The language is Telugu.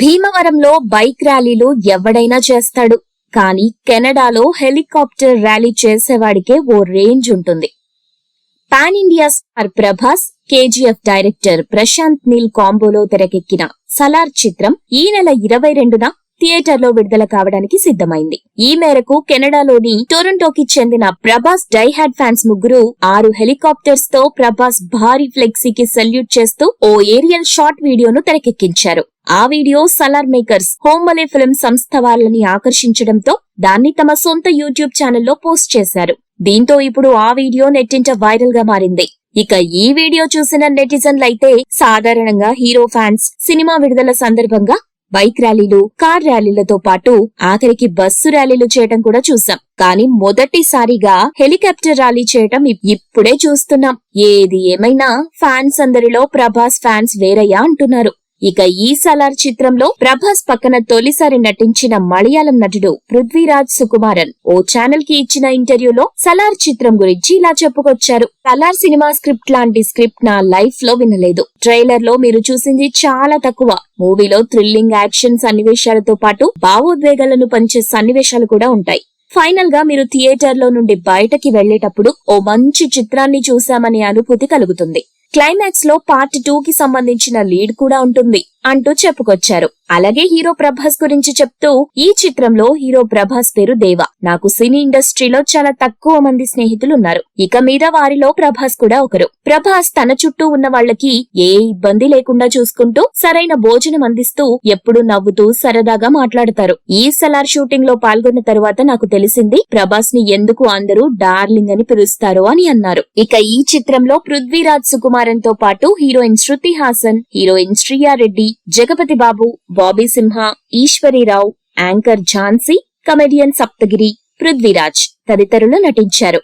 భీమవరంలో బైక్ ర్యాలీలు ఎవడైనా చేస్తాడు. కానీ కెనడాలో హెలికాప్టర్ ర్యాలీ చేసేవాడికే ఓ రేంజ్ ఉంటుంది. Pan India star Prabhas KGF director Prashanth Neel కాంబోలో తెరకెక్కిన సలార్ చిత్రం ఈ నెల ఇరవై రెండున థియేటర్లో విడుదల కావడానికి సిద్ధమైంది. ఈ మేరకు కెనడాలోని టొరంటోకి చెందిన ప్రభాస్ డైహాడ్ ఫ్యాన్స్ ముగ్గురు ఆరు హెలికాప్టర్స్తో ప్రభాస్ భారీ ఫ్లెక్సీకి సెల్యూట్ చేస్తూ ఓ ఏరియల్ షార్ట్ వీడియోను తెరకెక్కించారు. ఆ video Salaar makers Hombale film సంస్థ వాళ్ళని ఆకర్షించడంతో దాన్ని తమ సొంత యూట్యూబ్ ఛానల్లో పోస్ట్ చేశారు. దీంతో ఇప్పుడు ఆ వీడియో నెట్టింట వైరల్గా మారింది. ఇక ఈ వీడియో చూసిన నెటిజన్లైతే సాధారణంగా హీరో ఫ్యాన్స్ సినిమా విడుదల సందర్భంగా బైక్ ర్యాలీలు కార్ ర్యాలీలతో పాటు ఆఖరికి బస్సు ర్యాలీలు చేయటం కూడా చూసాం. కానీ మొదటిసారిగా హెలికాప్టర్ ర్యాలీ చేయటం ఇప్పుడే చూస్తున్నాం. ఏది ఏమైనా ఫ్యాన్స్ అందరిలో ప్రభాస్ ఫ్యాన్స్ వేరయ్యా అంటున్నారు. ఇక ఈ సలార్ చిత్రంలో ప్రభాస్ పక్కన తొలిసారి నటించిన మలయాళం నటుడు పృథ్వీరాజ్ సుకుమారన్ ఓ ఛానల్కి ఇచ్చిన ఇంటర్వ్యూలో సలార్ చిత్రం గురించి ఇలా చెప్పుకొచ్చారు. సలార్ సినిమా స్క్రిప్ట్ లాంటి స్క్రిప్ట్ నా లైఫ్లో వినలేదు. ట్రైలర్లో మీరు చూసింది చాలా తక్కువ. మూవీలో థ్రిల్లింగ్ యాక్షన్ సన్నివేశాలతో పాటు భావోద్వేగాలను పంచే సన్నివేశాలు కూడా ఉంటాయి. ఫైనల్గా మీరు థియేటర్లో నుండి బయటకి వెళ్ళేటప్పుడు ఓ మంచి చిత్రాన్ని చూశామనే అనుభూతి కలుగుతుంది. క్లైమాక్స్లో పార్ట్ టూ కి సంబంధించిన లీడ్ కూడా ఉంటుంది అంటూ చెప్పుకొచ్చారు. అలాగే హీరో ప్రభాస్ గురించి చెప్తూ ఈ చిత్రంలో హీరో ప్రభాస్ పేరు దేవ. నాకు సినీ ఇండస్ట్రీలో చాలా తక్కువ మంది స్నేహితులు ఉన్నారు. ఇక మీద వారిలో ప్రభాస్ కూడా ఒకరు. ప్రభాస్ తన చుట్టూ ఉన్న వాళ్ళకి ఏ ఇబ్బంది లేకుండా చూసుకుంటూ సరైన భోజనం అందిస్తూ ఎప్పుడు నవ్వుతూ సరదాగా మాట్లాడతారు. ఈ సలార్ షూటింగ్లో పాల్గొన్న తరువాత నాకు తెలిసింది ప్రభాస్ని ఎందుకు అందరూ డార్లింగ్ అని పిలుస్తారు అని అన్నారు. ఇక ఈ చిత్రంలో పృథ్వీరాజ్ సుకుమార్ కుమారన్తో పాటు heroine Shruti Haasan heroine Shriya Reddy Jagapathi Babu Bobby Simha Eswarirao anchor Jhansi comedian Saptagiri Prithviraj తదితరులు నటించారు.